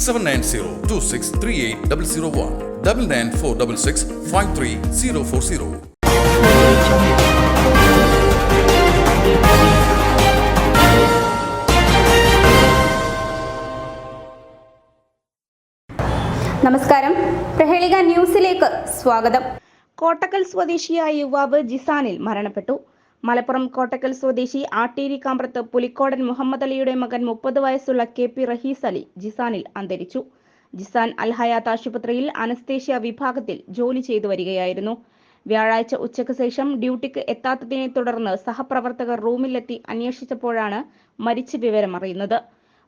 Seven nine zero two six three eight double zero one double nine four double six five three zero four zero നമസ്കാരം. പ്രഹേളിക ന്യൂസിലേക്ക് സ്വാഗതം. കോട്ടക്കൽ സ്വദേശിയായ യുവാവ് ജിസാനിൽ മരണപ്പെട്ടു. മലപ്പുറം കോട്ടക്കൽ സ്വദേശി ആട്ടേരി കാമ്പ്രത്ത് പുലിക്കോടൻ മുഹമ്മദ് അലിയുടെ മകൻ മുപ്പത് വയസ്സുള്ള കെ പി റഹീസ് അലി ജിസാനിൽ അന്തരിച്ചു. ജിസാൻ അൽഹയാത്ത് ആശുപത്രിയിൽ അനസ്തേഷ്യ വിഭാഗത്തിൽ ജോലി ചെയ്തു വരികയായിരുന്നു. വ്യാഴാഴ്ച ഉച്ചയ്ക്ക് ശേഷം ഡ്യൂട്ടിക്ക് എത്താത്തതിനെ തുടർന്ന് സഹപ്രവർത്തകർ റൂമിലെത്തി അന്വേഷിച്ചപ്പോഴാണ് മരിച്ച വിവരം അറിയുന്നത്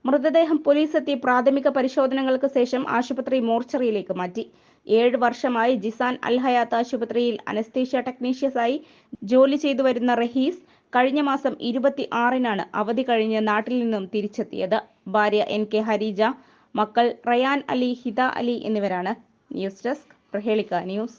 മൃതദേഹം പോലീസ് എത്തി പ്രാഥമിക പരിശോധനകൾക്ക് ശേഷം ആശുപത്രി മോർച്ചറിയിലേക്ക് മാറ്റി. ഏഴ് വർഷമായി ജിസാൻ അൽ ഹയാത്ത് ആശുപത്രിയിൽ അനസ്തീഷ്യ ടെക്നീഷ്യസായി ജോലി ചെയ്തു വരുന്ന റഹീസ് കഴിഞ്ഞ മാസം ഇരുപത്തി ആറിനാണ് അവധി കഴിഞ്ഞ് നാട്ടിൽ നിന്നും തിരിച്ചെത്തിയത്. ഭാര്യ എൻ കെ ഹരീജ മക്കൾ റയാൻ അലി ഹിത അലി എന്നിവരാണ്. News desk Prahelika news.